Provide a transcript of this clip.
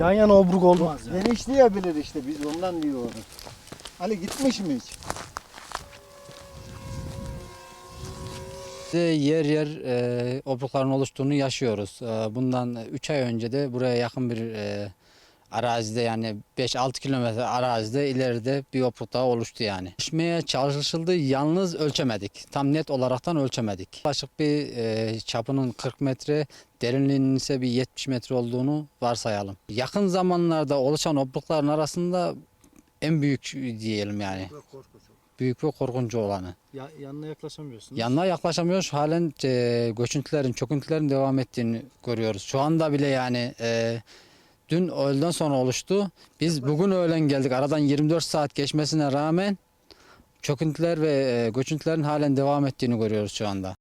Yan yana obruk olmaz ya. Genişleyebilir işte biz ondan diyoruz. Ali gitmiş mi hiç? Yer yer e, obrukların oluştuğunu yaşıyoruz. E, bundan 3 ay önce de buraya yakın bir e, arazide yani 5-6 kilometre arazide ileride bir daha oluştu yani. Ölçmeye çalışıldı yalnız ölçemedik. Tam net olaraktan ölçemedik. Yaklaşık bir e, çapının 40 metre derinliğinin ise bir 70 metre olduğunu varsayalım. Yakın zamanlarda oluşan obrukların arasında en büyük diyelim yani. Büyük ve korkunç olanı. Ya, yanına yaklaşamıyorsunuz. Yanına yaklaşamıyoruz. Halen e, göçüntülerin, çöküntülerin devam ettiğini görüyoruz. Şu anda bile yani e, dün öğleden sonra oluştu. Biz bugün öğlen geldik. Aradan 24 saat geçmesine rağmen çöküntüler ve e, göçüntülerin halen devam ettiğini görüyoruz şu anda.